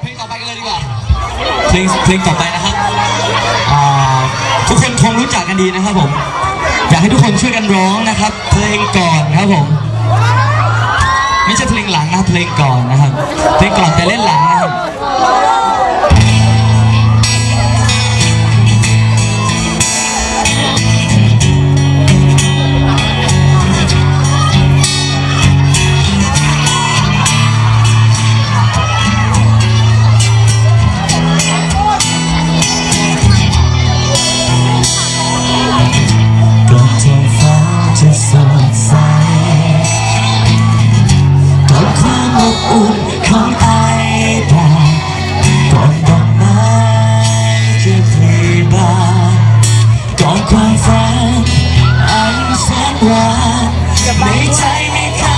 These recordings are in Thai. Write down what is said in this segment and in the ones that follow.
เพลงต่อไปกันเลยดีกว่า เพลงเพลงต่อไปนะครับอ่าทุกคนคงรู้จักกันดีนะครับผม อยากให้ทุกคนช่วยกันร้องนะครับ เพลงก่อนนะครับผม ไม่ใช่เพลงหลังนะครับเพลงก่อนนะครับ เพลงก่อนแต่เล่นหลังนะครับ ความฝันอันแสนหวานในใจไม่เคย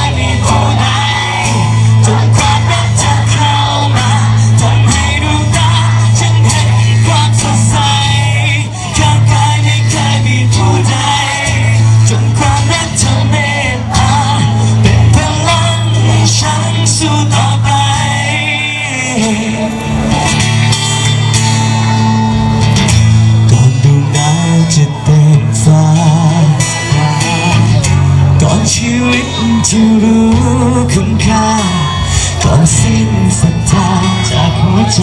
วิตจะรู้คุณค่าก่อนสิ้นสัญญาจากหัวใจ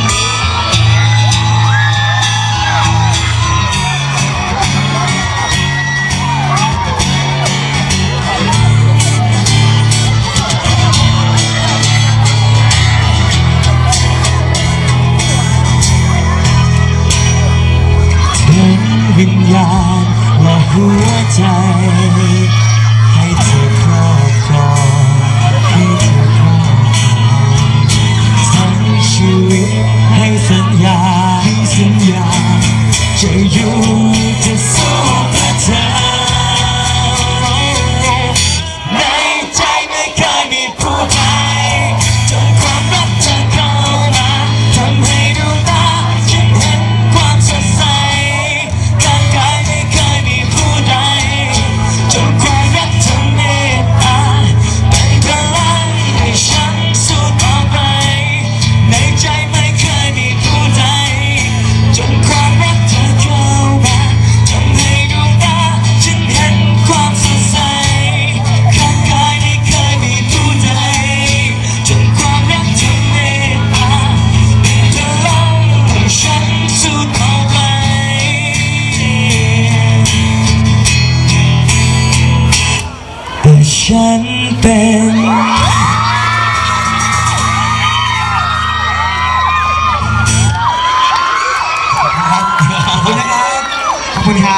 หั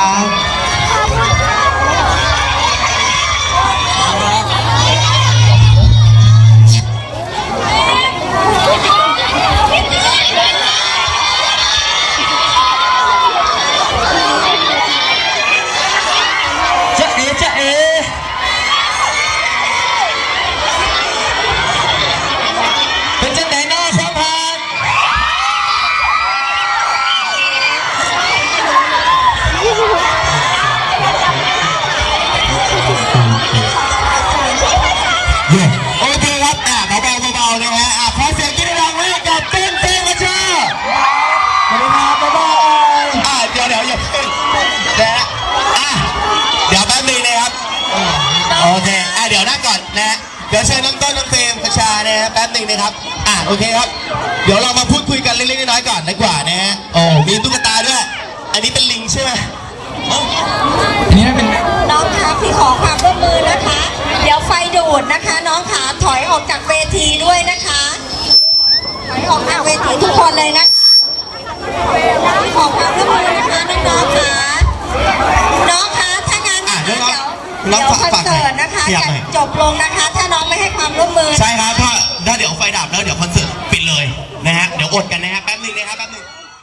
ข โอเค อะเดี๋ยวนั่งก่อนนะฮะเดี๋ยวเชิญน้องต้นน้องเฟรมประชานะฮะแป๊บหนึ่งนะครับ อะโอเคครับ เดี๋ยวเรามาพูดคุยกันเล็กๆน้อยๆก่อนดีกว่านะฮะ โอ้ มีตุ๊กตาด้วย อันนี้เป็นลิงใช่ไหมเอ้าอันนี้เป็นน้องคะพี่ขอความร่วมมือนะคะ เดี๋ยวไฟดูดนะคะ น้องขาถอยออกจากเวทีด้วยนะคะ ถอยออกจากเวทีทุกคนเลยนะขอความร่วมมือนะคะน้องๆค่ะน้องคะถ้างั้น น้องเดี๋ยวฝากคอนฝากหน่เสิอยร์ตนะคะขยับจะหน่อยจบลงนะคะ ถ้าน้องไม่ให้ความร่วมมือ ใช่ครับถ้าถ้าเดี๋ยวไฟดับแล้วเดี๋ยวคอนเสิร์ตปิดเลยนะฮะเดี๋ยวอดกันนะฮะแป๊บนึงนะครับ